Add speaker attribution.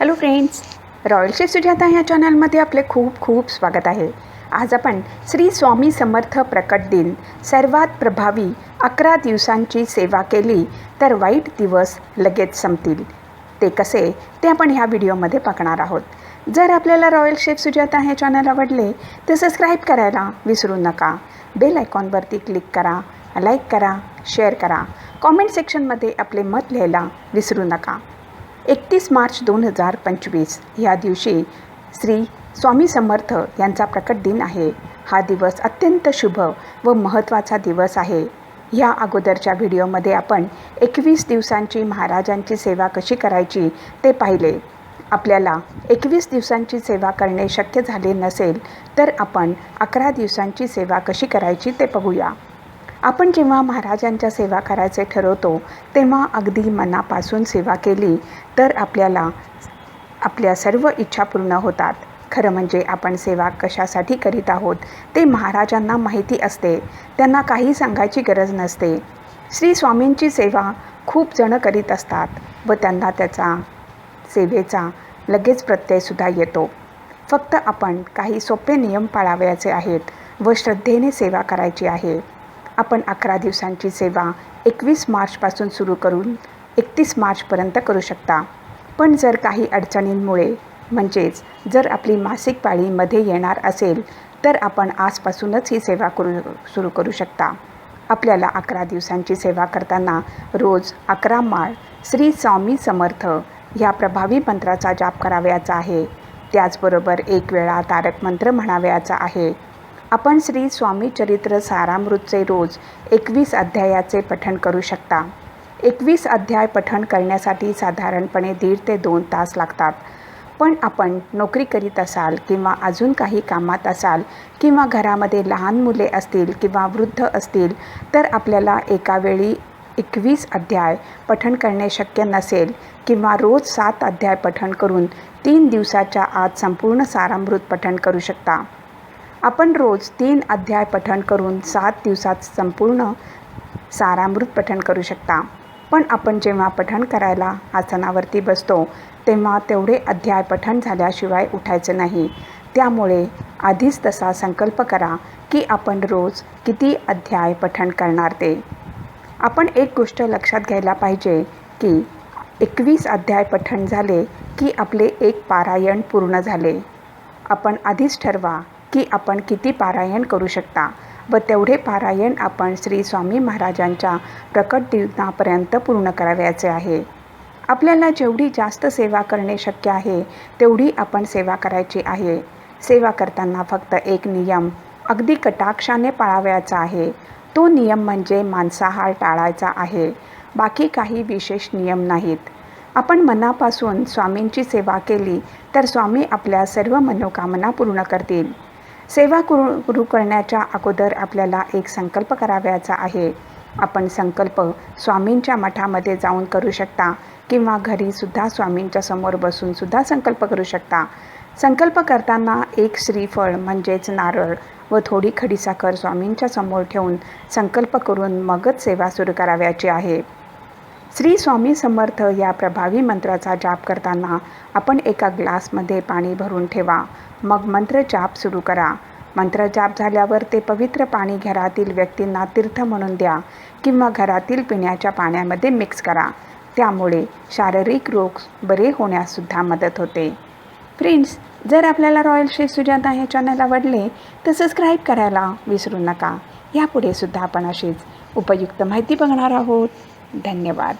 Speaker 1: Hello friends Royal Chef Sujata ह्या चॅनलमध्ये आपले खूप खूप स्वागत आहे. आज आपण श्री स्वामी समर्थ प्रकट दिन सर्वात प्रभावी अकरा दिवसांची सेवा केली तर वाईट दिवस लगेच संपतील. ते कसे? ते आपण ह्या व्हिडिओमध्ये बघणार आहोत. जर आपल्याला रॉयल शेफ सुजाता हे चॅनल आवडले तर सबस्क्राईब करायला विसरू नका. बेल आयकॉनवरती क्लिक करा लाईक करा शेअर करा. कॉमेंट सेक्शनमध्ये आपले मत लिहायला विसरू नका. एकतीस मार्च दोन हजार पंचवीस. या दिवशी श्री स्वामी समर्थ यांचा प्रकट दिन आहे. हा दिवस अत्यंत शुभ व महत्त्वाचा दिवस आहे. या अगोदरच्या व्हिडिओमध्ये आपण एकवीस दिवसांची महाराजांची सेवा कशी करायची ते पाहिले. आपल्याला एकवीस दिवसांची सेवा करणे शक्य झाले नसेल तर आपण अकरा दिवसांची सेवा कशी करायची ते बघूया आपण जेव्हा महाराजांच्या सेवा करायचे ठरवतो तेव्हा अगदी मनापासून सेवा केली तर आपल्याला आपल्या सर्व इच्छा पूर्ण होतात. खरं म्हणजे आपण सेवा कशासाठी करीत आहोत ते महाराजांना माहिती असते. त्यांना काही सांगायची गरज नसते. श्री स्वामींची सेवा खूप जणं करीत असतात व त्यांना त्याचा सेवेचा लगेच प्रत्ययसुद्धा येतो. फक्त आपण काही सोपे नियम पाळावयाचे आहेत व श्रद्धेने सेवा करायची आहे. आपण अकरा दिवसांची सेवा एकवीस मार्चपासून सुरू करून एकतीस मार्चपर्यंत करू शकता. पण जर काही अडचणींमुळे म्हणजेच जर आपली मासिक पाळीमध्ये येणार असेल तर आपण आजपासूनच ही सेवा करू सुरू करू शकता. आपल्याला अकरा दिवसांची सेवा करताना रोज अकरा माळ श्री स्वामी समर्थ ह्या प्रभावी मंत्राचा जाप करावयाचा आहे. त्याचबरोबर एक वेळा तारक मंत्र म्हणावयाचा आहे. आपण श्री स्वामी चरित्र सारामृतचे रोज एकवीस अध्यायाचे पठण करू शकता. एकवीस अध्याय पठण करण्यासाठी साधारणपणे दीड ते दोन तास लागतात. पण आपण नोकरी करीत असाल किंवा अजून काही कामात असाल किंवा घरामध्ये लहान मुले असतील किंवा वृद्ध असतील तर आपल्याला एकावेळी एकवीस अध्याय पठण करणे शक्य नसेल किंवा रोज सात अध्याय पठण करून तीन दिवसाच्या आत संपूर्ण सारामृत पठण करू शकता. आपण रोज तीन अध्याय पठण करून सात दिवसात संपूर्ण सारामृत पठण करू शकता. पण आपण जेव्हा पठण करायला आसनावरती बसतो तेव्हा तेवढे अध्याय पठण झाल्याशिवाय उठायचं नाही. त्यामुळे आधीच तसा संकल्प करा की आपण रोज किती अध्याय पठण करणार ते. आपण एक गोष्ट लक्षात घ्यायला पाहिजे की एकवीस अध्याय पठण झाले की आपले एक पारायण पूर्ण झाले. आपण आधीच ठरवा की आपण किती पारायण करू शकता व तेवढे पारायण आपण श्री स्वामी महाराजांच्या प्रकट दिनापर्यंत पूर्ण करावयाचे आहे. आपल्याला जेवढी जास्त सेवा करणे शक्य आहे तेवढी आपण सेवा करायची आहे. सेवा करताना फक्त एक नियम अगदी कटाक्षाने पाळावयाचा आहे. तो नियम म्हणजे मांसाहार टाळायचा आहे. बाकी काही विशेष नियम नाहीत. आपण मनापासून स्वामींची सेवा केली तर स्वामी आपल्या सर्व मनोकामना पूर्ण करतील. सेवा करू सुरू करण्याच्या अगोदर आपल्याला एक संकल्प करावयाचा आहे. आपण संकल्प स्वामींच्या मठामध्ये जाऊन करू शकता किंवा घरीसुद्धा स्वामींच्या समोर बसूनसुद्धा संकल्प करू शकता. संकल्प करताना एक श्रीफळ म्हणजेच नारळ व थोडी खडीसाखर स्वामींच्या समोर ठेवून संकल्प करून मगच सेवा सुरू करावयाची आहे. श्री स्वामी समर्थ या प्रभावी मंत्राचा जाप करताना आपण एका ग्लासमध्ये पाणी भरून ठेवा. मग मंत्रजाप सुरू करा. मंत्रजाप झाल्यावर ते पवित्र पाणी घरातील व्यक्तींना तीर्थ म्हणून द्या किंवा घरातील पिण्याच्या पाण्यामध्ये मिक्स करा. त्यामुळे शारीरिक रोग बरे होण्याससुद्धा मदत होते. फ्रेंड्स जर आपल्याला रॉयल शेफ सुजाता हे चॅनल आवडले तर सबस्क्राईब करायला विसरू नका. यापुढे सुद्धा आपण अशीच उपयुक्त माहिती बघणार आहोत. धन्यवाद.